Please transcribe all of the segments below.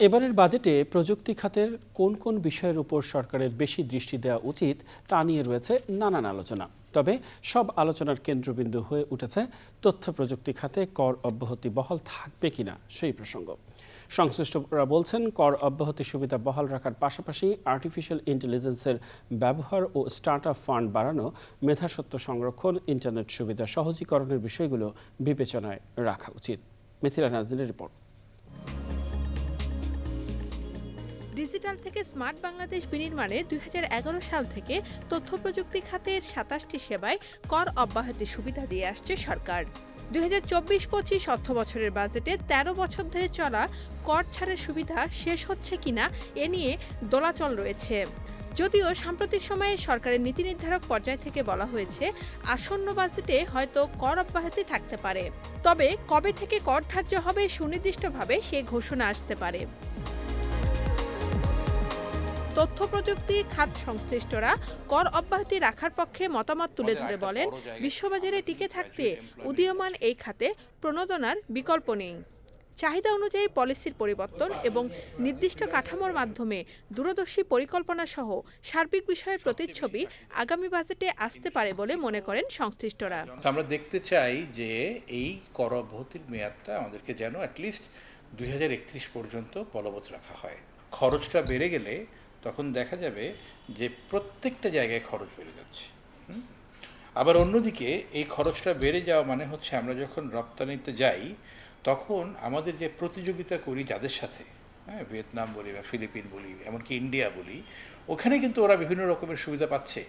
এবারের বাজেটে প্রযুক্তি খাতের কোন কোন বিষয়ের উপর সরকারের বেশি দৃষ্টি দেওয়া উচিত তা নিয়ে রয়েছে নানান আলোচনা। তবে সব আলোচনার কেন্দ্রবিন্দু হয়ে উঠেছে তথ্য প্রযুক্তি খাতে কর অব্যাহতি বহাল থাকবে কিনা সেই প্রসঙ্গ। সংশ্লিষ্টরা বলছেন, কর অব্যাহতি সুবিধা বহাল রাখার পাশাপাশি আর্টিফিশিয়াল ইন্টেলিজেন্সের ব্যবহার ও স্টার্ট আপ ফান্ড বাড়ানো মেধাসত্ব সংরক্ষণ ইন্টারনেট সুবিধা সহজীকরণের বিষয়গুলো বিবেচনায় রাখা উচিত। মিথিলা নাজদিনের রিপোর্ট। ডিজিটাল থেকে স্মার্ট বাংলাদেশ বিনির্মাণে দুই হাজার এগারো সাল থেকে তথ্য প্রযুক্তি খাতের সাতাশটি সেবায় কর অব্যাহতি সুবিধা দিয়ে আসছে সরকার। দুই হাজার চব্বিশ পঁচিশ অর্থ বছরের বাজেটে ১৩ বছর ধরে চলা কর ছাড়ের সুবিধা শেষ হচ্ছে কিনা এ নিয়ে দোলাচল রয়েছে। যদিও সাম্প্রতিক সময়ে সরকারের নীতি নির্ধারক পর্যায় থেকে বলা হয়েছে, আসন্ন বাজেটে হয়তো কর অব্যাহতি থাকতে পারে। তবে কবে থেকে কর ধার্য হবে সুনির্দিষ্টভাবে সে ঘোষণা আসতে পারে। তথ্য প্রযুক্তি খাত সংশ্লিষ্টরা কর অব্যাহতি রাখার পক্ষে মতামত তুলে ধরে বলেন বিশ্ববাজারে টিকে থাকতে উদীয়মান এই খাতে প্রণোদনার বিকল্প নেই। চাহিদা অনুযায়ী পলিসির পরিবর্তন এবং নির্দিষ্ট কাঠামোর মাধ্যমে দূরদর্শী পরিকল্পনা সহ সার্বিক বিষয়ের প্রতিচ্ছবি আগামী বাজেটে আসতে পারে বলে মনে করেন সংশ্লিষ্টরা। আমরা দেখতে চাই যে এই কর অব্যাহতির মেয়াদটা আমাদেরকে যেন অ্যাটলিস্ট দুই পর্যন্ত বলবৎ রাখা হয়। খরচটা বেড়ে গেলে তখন দেখা যাবে যে প্রত্যেকটা জায়গায় খরচ বেড়ে যাচ্ছে আবার অন্যদিকে এই খরচটা বেড়ে যাওয়া মানে হচ্ছে আমরা যখন রপ্তানিতে যাই, তখন আমাদের যে প্রতিযোগিতা করি যাদের সাথে হ্যাঁ ভিয়েতনাম বলি বা ফিলিপিন বলি, এমনকি ইন্ডিয়া বলি, ওখানে কিন্তু ওরা বিভিন্ন রকমের সুবিধা পাচ্ছে।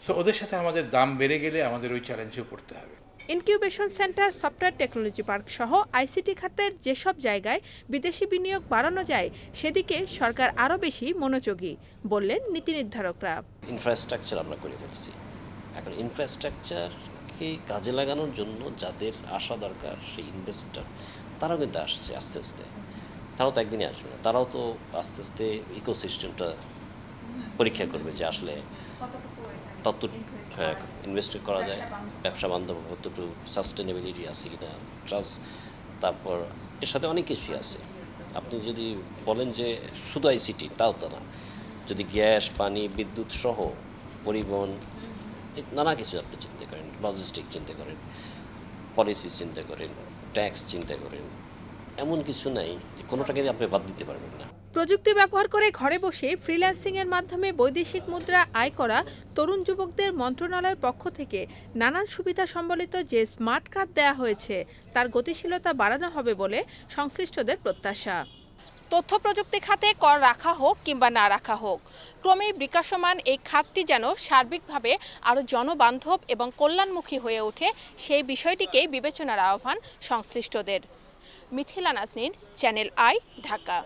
সো ওদের সাথে আমাদের দাম বেড়ে গেলে আমাদের ওই চ্যালেঞ্জেও পড়তে হবে। Incubation centre, software technology park সহ আইসিটি খাতের যেসব জায়গায় বিদেশি বিনিয়োগ বাড়ানো যায়, সেদিকে সরকার আরও বেশি মনোযোগী, বললেন নীতি নির্ধারকরা। ইনফ্রাস্ট্রাকচার আমরা করে ফেলছি। এখন ইনফ্রাস্ট্রাকচারকে কাজে লাগানোর জন্য যাদের আসা দরকার, সেই ইনভেস্টর তারাও কিন্তু আসছে আস্তে আস্তে। তারাও তো একদিনই আসবে না। তারাও তো আস্তে আস্তে ইকোসিস্টেমটা পরীক্ষা করবে যে আসলে তত হ্যাঁ ইনভেস্ট করা যায় ব্যবসা বান্ধব। কতটুকু সাস্টেনেবিলিটি আছে কিনা ট্রাস্ট তারপর এর সাথে অনেক কিছুই আছে। আপনি যদি বলেন যে শুধু আইসিটি তাও তো না। যদি গ্যাস পানি বিদ্যুৎ সহ পরিবহন নানা কিছু আপনি চিন্তা করেন লজিস্টিক চিন্তা করেন পলিসি চিন্তা করেন ট্যাক্স চিন্তা করেন এমন কিছু নাই যে কোনোটাকে আপনি বাদ দিতে পারবেন না। প্রযুক্তি ব্যবহার করে ঘরে বসে ফ্রিল্যান্সিং এর মাধ্যমে বৈদেশিক মুদ্রা আয় করা তরুণ যুবকদের মন্ত্রণালয়ের পক্ষ থেকে নানান সুবিধা সম্বলিত যে স্মার্ট কার্ড দেয়া হয়েছে, তার গতিশীলতা বাড়ানো হবে বলে সংশ্লিষ্টদের প্রত্যাশা। তথ্য প্রযুক্তি খাতে কর রাখা হোক কিংবা না রাখা হোক, ক্রমেই বিকাশমান এই খাতটি যেন সার্বিকভাবে আরও জনবান্ধব এবং কল্যাণমুখী হয়ে ওঠে, সেই বিষয়টিকেই বিবেচনার আহ্বান সংশ্লিষ্টদের। Mithila Nazneen, Channel I, Dhaka.